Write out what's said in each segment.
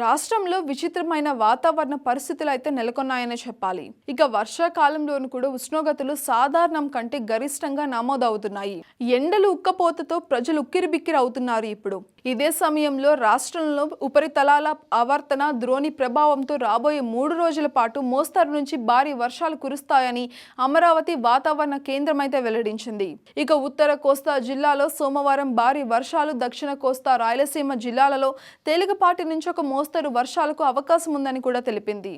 రాష్ట్రంలో విచిత్రమైన వాతావరణ పరిస్థితులు అయితే నెలకొన్నాయని చెప్పాలి. ఇక వర్షాకాలంలోనూ కూడా ఉష్ణోగ్రతలు సాధారణం కంటే గరిష్టంగా నమోదవుతున్నాయి. ఎండలు ఉక్కపోతతో ప్రజలు ఉక్కిరిబిక్కిరి అవుతున్నారు ఇప్పుడు. ఇదే సమయంలో రాష్ట్రంలో ఉపరితలాల ఆవర్తన ద్రోణి ప్రభావంతో రాబోయే మూడు రోజుల పాటు మోస్తరు నుంచి భారీ వర్షాలు కురుస్తాయని అమరావతి వాతావరణ కేంద్రం అయితే వెల్లడించింది. ఇక ఉత్తర కోస్తా జిల్లాలో సోమవారం భారీ వర్షాలు దక్షిణ కోస్తా రాయలసీమ జిల్లాలలో తేలికపాటి నుంచి ఒక మోస్తరు వర్షాలకు అవకాశం ఉందని కూడా తెలిపింది.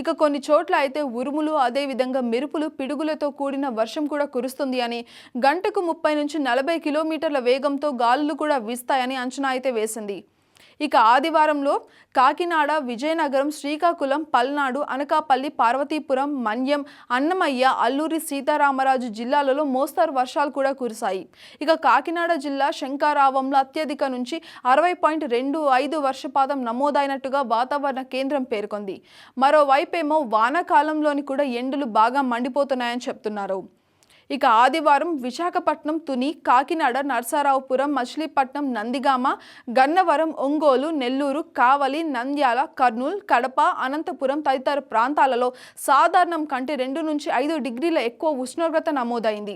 ఇక కొన్ని చోట్ల అయితే ఉరుములు అదేవిధంగా మెరుపులు పిడుగులతో కూడిన వర్షం కూడా కురుస్తుంది అని గంటకు ముప్పై నుంచి నలభై కిలోమీటర్ల వేగంతో గాలులు కూడా వీస్తాయని అంచనా అయితే వేసింది. ఇక ఆదివారంలో కాకినాడ విజయనగరం శ్రీకాకుళం పల్నాడు అనకాపల్లి పార్వతీపురం మన్యం అన్నమయ్య అల్లూరి సీతారామరాజు జిల్లాలలో మోస్తరు వర్షాలు కూడా కురిశాయి. ఇక కాకినాడ జిల్లా శంకారావంలో అత్యధిక నుంచి అరవై పాయింట్ రెండు ఐదు వర్షపాతం నమోదైనట్టుగా వాతావరణ కేంద్రం పేర్కొంది. మరోవైపేమో వానాకాలంలోని కూడా ఎండలు బాగా మండిపోతున్నాయని చెప్తున్నారు. ఇక ఆదివారం విశాఖపట్నం తుని కాకినాడ నర్సారావుపురం మచిలీపట్నం నందిగామ గన్నవరం ఒంగోలు నెల్లూరు కావలి నంద్యాల కర్నూలు కడప అనంతపురం తదితర ప్రాంతాలలో సాధారణం కంటే రెండు నుంచి ఐదు డిగ్రీల ఎక్కువ ఉష్ణోగ్రత నమోదైంది.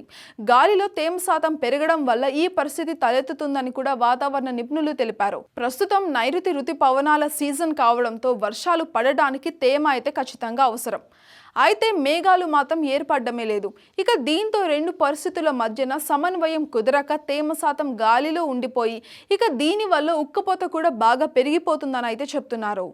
గాలిలో తేమ శాతం పెరగడం వల్ల ఈ పరిస్థితి తలెత్తుతుందని కూడా వాతావరణ నిపుణులు తెలిపారు. ప్రస్తుతం నైరుతి రుతుపవనాల సీజన్ కావడంతో వర్షాలు పడడానికి తేమ అయితే ఖచ్చితంగా అవసరం. అయితే మేఘాలు మాత్రం ఏర్పడమే లేదు. ఇక దీంతో రెండు పరిస్థితుల మధ్యన సమన్వయం కుదరక తేమ శాతం గాలిలో ఉండిపోయి ఇక దీనివల్ల ఉక్కపోత కూడా బాగా పెరిగిపోతుందని అయితే చెప్తున్నారు.